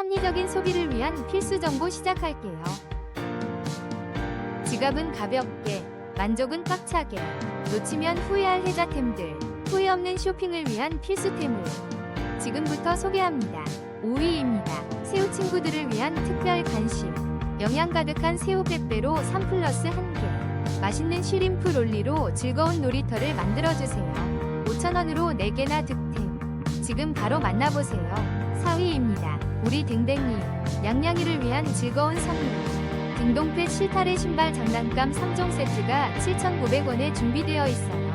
합리적인 소비를 위한 필수 정보 시작할게요. 지갑은 가볍게, 만족은 꽉차게, 놓치면 후회할 혜자템들, 후회 없는 쇼핑을 위한 필수템을 지금부터 소개합니다. 5위입니다. 새우 친구들을 위한 특별 간식. 영양 가득한 새우 빼빼로 3 플러스 1개. 맛있는 쉬림프 롤리로 즐거운 놀이터를 만들어주세요. 5,000원으로 4개나 득템. 지금 바로 만나보세요. 4위입니다. 우리 댕댕이. 양양이를 위한 즐거운 선물. 딩동펫 실타래 신발 장난감 3종 세트가 7,900원에 준비되어 있어요.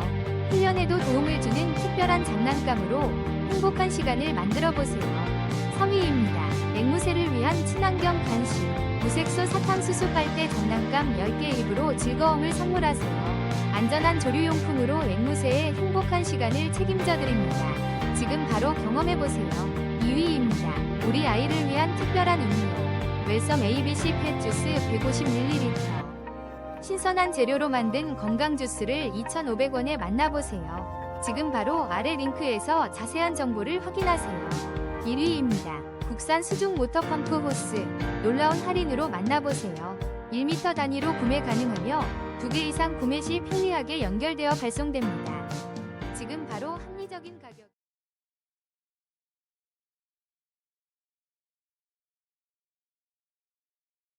훈련에도 도움을 주는 특별한 장난감으로 행복한 시간을 만들어 보세요. 3위입니다. 앵무새를 위한 친환경 간식. 무색소 사탕수수 빨대 장난감 10개 입으로 즐거움을 선물하세요. 안전한 조류용품으로 앵무새의 행복한 시간을 책임져 드립니다. 지금 바로 경험해 보세요. 2위입니다. 우리 아이를 위한 특별한 음료. 웰섬 ABC 펫주스 150ml. 신선한 재료로 만든 건강 주스를 2,500원에 만나보세요. 지금 바로 아래 링크에서 자세한 정보를 확인하세요. 1위입니다. 국산 수중 모터 펌프 호스. 놀라운 할인으로 만나보세요. 1m 단위로 구매 가능하며 2개 이상 구매 시 편리하게 연결되어 발송됩니다. 지금 바로 합리적인 가격.